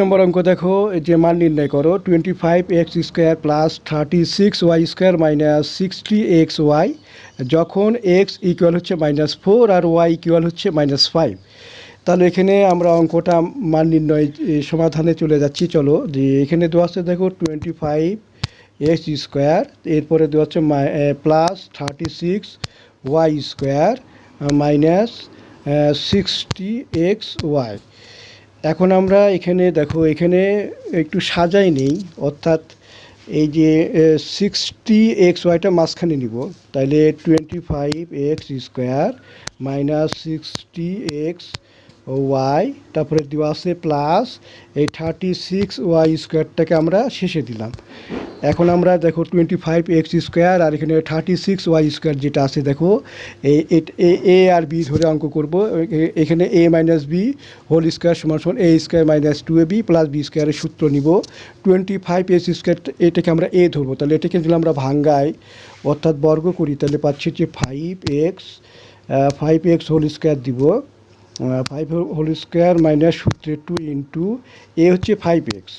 নম্বর অঙ্ক দেখো যে মান নির্ণয় করো twenty five X square plus thirty six Y square minus sixty X Y যখন এক্স ইকুয়াল হচ্ছে মাইনাস ফোর আর ওয়াই ইকুয়াল হচ্ছে মাইনাস ফাইভ তাহলে এখানে আমরা অঙ্কটা মান নির্ণয় সমাধানে চলে যাচ্ছি, চলো। যে এখানে দেওয়া আছে দেখো টোয়েন্টি ফাইভ এক্স স্কোয়ার এরপরে দেওয়া হচ্ছে plus thirty six Y square minus sixty X Y এখন আমরা এখানে দেখো, এখানে একটু সাজাই নেই, অর্থাৎ এই যে সিক্সটি এক্স ওয়াইটা মাঝখানে নিব, তাইলে twenty five X square minus sixty X Y তারপরে দেওয়া আছে প্লাস এই থার্টি সিক্স ওয়াই স্কোয়ারটাকে আমরা শেষে দিলাম। এখন আমরা দেখো টোয়েন্টি ফাইভ এক্স স্কোয়ার আর এখানে থার্টি সিক্স ওয়াই স্কোয়ার যেটা আছে, দেখো, এ আর বি ধরে অঙ্ক করব। এখানে A minus B whole square সমান সমান A square minus two A B plus B স্কোয়ারের সূত্র নিব। টোয়েন্টি ফাইভ এক্স স্কোয়ার এটাকে আমরা এ ধরবো। তাহলে এটাকে যদি আমরা ভাঙ্গাই, অর্থাৎ বর্গ করি, তাহলে পাচ্ছি যে five X five X whole square দিব। ফাইভ হোল স্কোয়ার মাইনাস সূত্রে টু ইন্টু এ হচ্ছে ফাইভ এক্স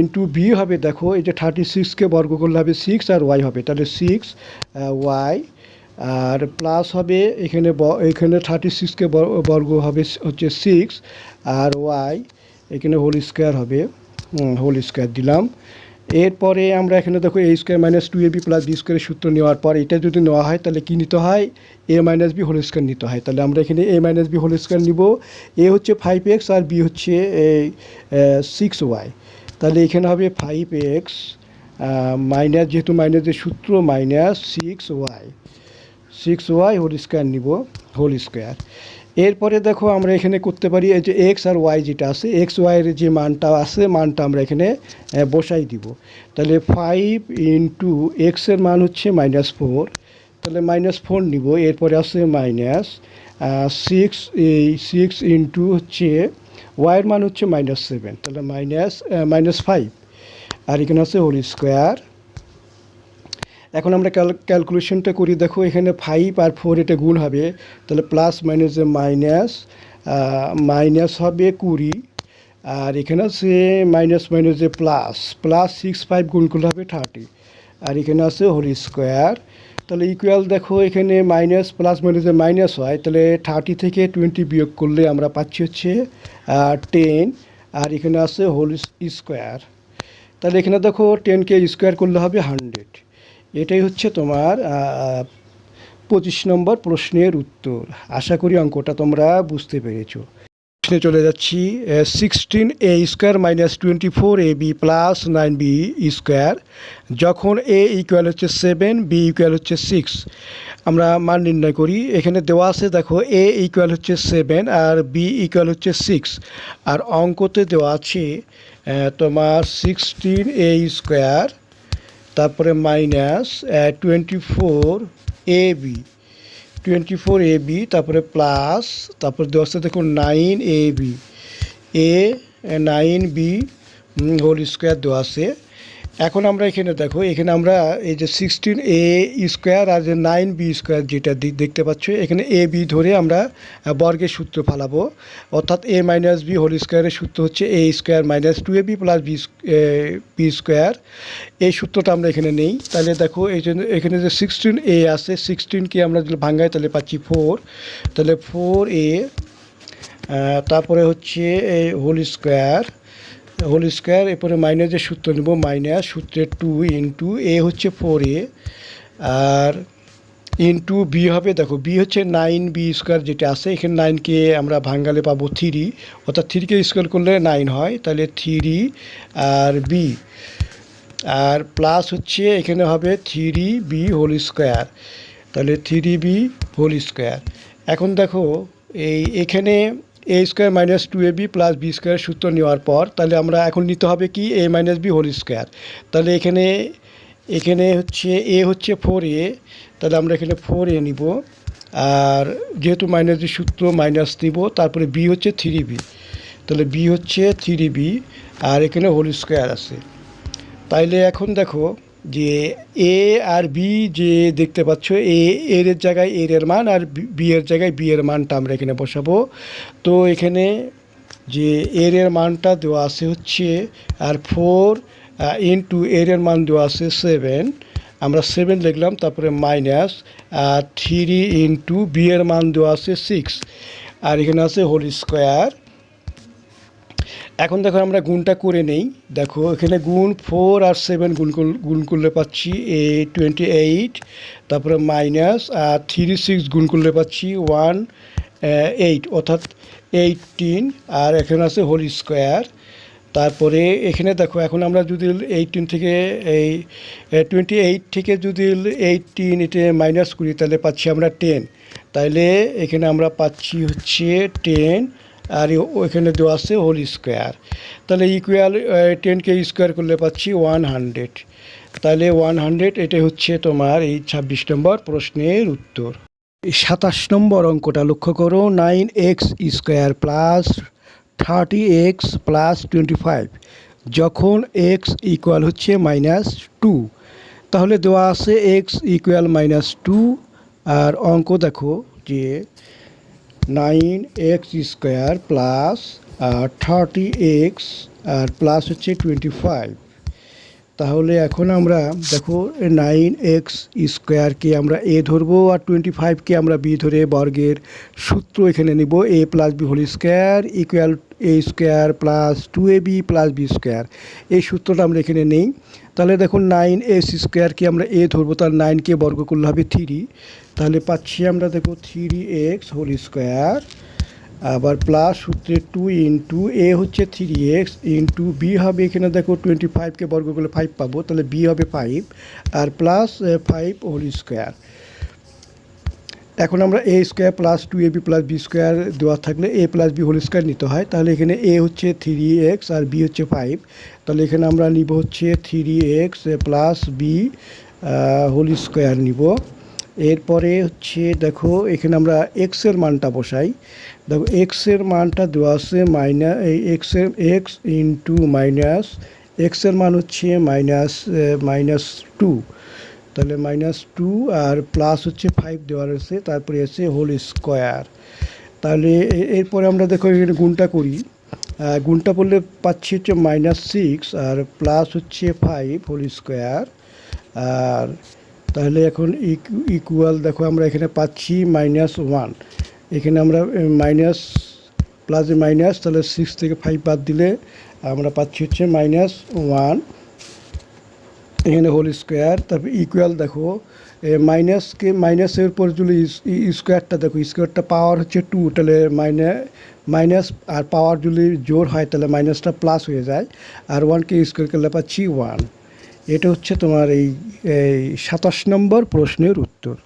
ইন্টু বি হবে, দেখো, এই যে থার্টি সিক্সকে বর্গ করলে হবে সিক্স আর ওয়াই হবে, তাহলে সিক্স ওয়াই আর প্লাস হবে এখানে এখানে থার্টি সিক্সকে বর্গ হবে হচ্ছে সিক্স আর ওয়াই এখানে হোল স্কোয়ার হবে হোল স্কোয়ার দিলাম। এরপরে আমরা এখানে দেখো A square minus two A B plus B স্কোয়ারের সূত্র নেওয়ার পর এটা যদি নেওয়া হয়, তাহলে কী নিতে হয়? A minus B whole square নিতে হয়। তাহলে আমরা এখানে A minus B whole square নিব। এ হচ্ছে ফাইভ এক্স আর বি হচ্ছে সিক্স ওয়াই তাহলে এখানে হবে ফাইভ এক্স মাইনাস যেহেতু মাইনাসের সূত্র minus six Y six Y whole square নিব হোল স্কোয়ার এরপরে দেখো আমরা এখানে করতে পারি এই যে এক্স আর ওয়াই যেটা আছে এক্স ওয়াইয়ের যে মানটা আছে, মানটা আমরা এখানে বসাই দিব। তাহলে ফাইভ ইন্টু এক্সের মান হচ্ছে মাইনাস ফোর তাহলে মাইনাস ফোর নিব, এরপরে আছে মাইনাস সিক্স এই সিক্স ইন্টু হচ্ছে ওয়াইয়ের মান হচ্ছে মাইনাস সেভেন তাহলে মাইনাস মাইনাস ফাইভ আর এখানে আছে হোল স্কোয়ার এখন আমরা ক্যালকুলেশনটা করি, দেখো এখানে ফাইভ আর ফোর এটা গুণ হবে, তাহলে প্লাস মাইনাসে মাইনাস মাইনাস হবে কুড়ি, আর এখানে আছে মাইনাস মাইনাসে প্লাস প্লাস সিক্স ফাইভ গুণ করলে হবে থার্টি আর এখানে আছে হোল স্কোয়ার তাহলে ইকুয়াল দেখো এখানে মাইনাস প্লাস মাইনাসে মাইনাস হয়, তাহলে থার্টি থেকে টোয়েন্টি বিয়োগ করলে আমরা পাচ্ছি হচ্ছে টেন আর এখানে আছে হোল স্কোয়ার তাহলে এখানে দেখো টেনকে স্কোয়ার করলে হবে হান্ড্রেড এটাই হচ্ছে তোমার পঁচিশ নম্বর প্রশ্নের উত্তর। আশা করি অঙ্কটা তোমরা বুঝতে পেরেছ। প্রশ্নে চলে যাচ্ছি sixteen A square minus twenty four A B plus nine B square যখন এ ইকুয়াল হচ্ছে সেভেন বি ইকুয়াল হচ্ছে সিক্স আমরা মান নির্ণয় করি, এখানে দেওয়া আছে, দেখো এ ইকুয়াল হচ্ছে সেভেন আর বি ইকুয়াল হচ্ছে সিক্স আর অঙ্কতে দেওয়া আছে তোমার সিক্সটিন এ স্কোয়ার তারপরে minus twenty four A B twenty four A B তারপরে প্লাস তারপরে আছে দেখুন nine A B A nine B whole square দেওয়া আছে। এখন আমরা এখানে দেখো, এখানে আমরা এই যে সিক্সটিন এ স্কোয়ার আর যে নাইন বি স্কোয়ার যেটা দেখতে পাচ্ছ, এখানে এ বি ধরে আমরা বর্গের সূত্র ফালাবো। অর্থাৎ এ মাইনাস বি হোল স্কোয়ারের সূত্র হচ্ছে A square minus two A B plus B B square এই সূত্রটা আমরা এখানে নেই। তাহলে দেখো, এই জন্য এখানে যে সিক্সটিন এ আছে সিক্সটিনকে আমরা যদি ভাঙ্গাই তাহলে পাচ্ছি ফোর তাহলে ফোর এ তারপরে হচ্ছে এই হোল স্কোয়ার হোল স্কোয়ার এরপরে মাইনাসের সূত্র নেব মাইনাস সূত্রে টু ইন্টু এ হচ্ছে ফোর এ আর ইন্টু বি হবে, দেখো বি হচ্ছে নাইন বি স্কোয়ার যেটা আছে, এখানে নাইনকে আমরা ভাঙ্গালে পাবো থ্রি অর্থাৎ থ্রিকে স্কোয়ার করলে নাইন হয়, তাহলে থ্রি আর বি আর প্লাস হচ্ছে এখানে হবে থ্রি বি হোল স্কোয়ার তাহলে থ্রি বি হোল স্কোয়ার এখন দেখো, এই এখানে A square minus two A B plus B square সূত্র নেওয়ার পর তাহলে আমরা এখন নিতে হবে কি A minus B whole square তাহলে এখানে এখানে হচ্ছে এ হচ্ছে ফোর এ তাহলে আমরা এখানে ফোর এ নিব। আর যেহেতু মাইনাস বি সূত্র মাইনাস দিব তারপরে বি হচ্ছে থ্রি বি তাহলে বি হচ্ছে থ্রি বি আর এখানে হোল স্কোয়ার আছে। তাইলে এখন দেখো যে এ আর বি যে দেখতে পাচ্ছ এ এর জায়গায় এর এর মান আর বি এর জায়গায় বি এর মানটা আমরা এখানে বসাবো। তো এখানে যে এর এর মানটা দেওয়া আছে হচ্ছে, আর ফোর ইন্টু এর এর মান দেওয়া আছে সেভেন আমরা সেভেন লিখলাম, তারপরে মাইনাস আর থ্রি ইন্টু বি এর মান দেওয়া আছে সিক্স আর এখানে আছে হোল স্কোয়ার এখন দেখো আমরা গুণটা করে নেই। দেখো, এখানে গুণ ফোর আর সেভেন গুণ গুণ করলে পাচ্ছি এ টোয়েন্টি এইট তারপরে মাইনাস আর থ্রি সিক্স গুণ করলে পাচ্ছি ওয়ান এইট অর্থাৎ এইটিন আর এখানে আছে হোল স্কোয়ার তারপরে এখানে দেখো, এখন আমরা যদি এইটিন থেকে এই টোয়েন্টি এইট থেকে যদি এইটিন এটা মাইনাস করি, তাহলে পাচ্ছি আমরা টেন তাইলে এখানে আমরা পাচ্ছি হচ্ছে টেন আর ওইখানে দেওয়া আছে হোল স্কোয়ার। তাহলে ইকুয়াল টেনকে স্কোয়ার করলে পাচ্ছি ওয়ান হান্ড্রেড তাহলে ওয়ান হান্ড্রেড এটাই হচ্ছে তোমার এই ছাব্বিশ নম্বর প্রশ্নের উত্তর। সাতাশ নম্বর অঙ্কটা লক্ষ্য করো nine X square plus thirty X plus twenty five যখন এক্স ইকুয়াল হচ্ছে মাইনাস টু তাহলে দেওয়া আছে এক্স ইকুয়াল মাইনাস টু আর অঙ্ক দেখো যে nine X square plus thirty X, আর প্লাস হচ্ছে টোয়েন্টি ফাইভ। তাহলে এখন আমরা দেখো নাইন এক্স স্কোয়ারকে আমরা এ ধরবো আর টোয়েন্টি ফাইভকে আমরা বি ধরে বর্গের সূত্র এখানে নিব, A plus B whole square equal A square plus two A B plus B square. এই সূত্রটা আমরা এখানে নেই। তাহলে দেখুন নাইন এস স্কোয়ারকে আমরা এ ধরবো তার নাইনকে বর্গ করলে হবে থ্রি। তাহলে পাচ্ছি আমরা দেখো থ্রি এক্স হোল স্কোয়ার আবার প্লাস সূত্রে টু ইন্টু এ হচ্ছে থ্রি এক্স ইন্টু বি হবে এখানে দেখো টোয়েন্টি ফাইভকে বর্গ করলে ফাইভ পাবো, তাহলে বি হবে ফাইভ আর প্লাস ফাইভ হোল স্কোয়ার এখন আমরা A square plus two A B plus B square দেওয়া থাকলে A plus B whole square নিতে হয়, তাহলে এখানে এ হচ্ছে থ্রি এক্স আর বি হচ্ছে ফাইভ তাহলে এখানে আমরা নিব হচ্ছে three X plus B whole square নিব। এরপরে হচ্ছে দেখো, এখানে আমরা এক্সের মানটা বসাই। দেখো এক্সের মানটা দেওয়া আছে মাইনাস এক্সের এক্স ইন্টু মাইনাস এক্সের মান হচ্ছে মাইনাস মাইনাস টু তাহলে মাইনাস টু আর প্লাস হচ্ছে ফাইভ দেওয়া রয়েছে তারপরে আছে হোল স্কোয়ার তাহলে এরপরে আমরা দেখো এখানে গুণটা করি। গুণটা করলে পাচ্ছি হচ্ছে মাইনাস সিক্স আর প্লাস হচ্ছে ফাইভ হোল স্কোয়ার আর তাহলে এখন ইকুয়াল দেখো আমরা এখানে পাচ্ছি মাইনাস ওয়ান এখানে আমরা মাইনাস প্লাসে মাইনাস তাহলে সিক্স থেকে ফাইভ বাদ দিলে আমরা পাচ্ছি হচ্ছে মাইনাস ওয়ান এখানে হোল স্কোয়ার তারপর ইকুয়াল দেখো মাইনাসকে মাইনাসের পর যদি স্কোয়ারটা দেখো স্কোয়ারটা পাওয়ার হচ্ছে টু তাহলে মাইনে মাইনাস আর পাওয়ার যদি জোর হয়, তাহলে মাইনাসটা প্লাস হয়ে যায়। আর ওয়ানকে স্কোয়ার করলে পাচ্ছি ওয়ান এটা হচ্ছে তোমার এই সাতাশ নম্বর প্রশ্নের উত্তর।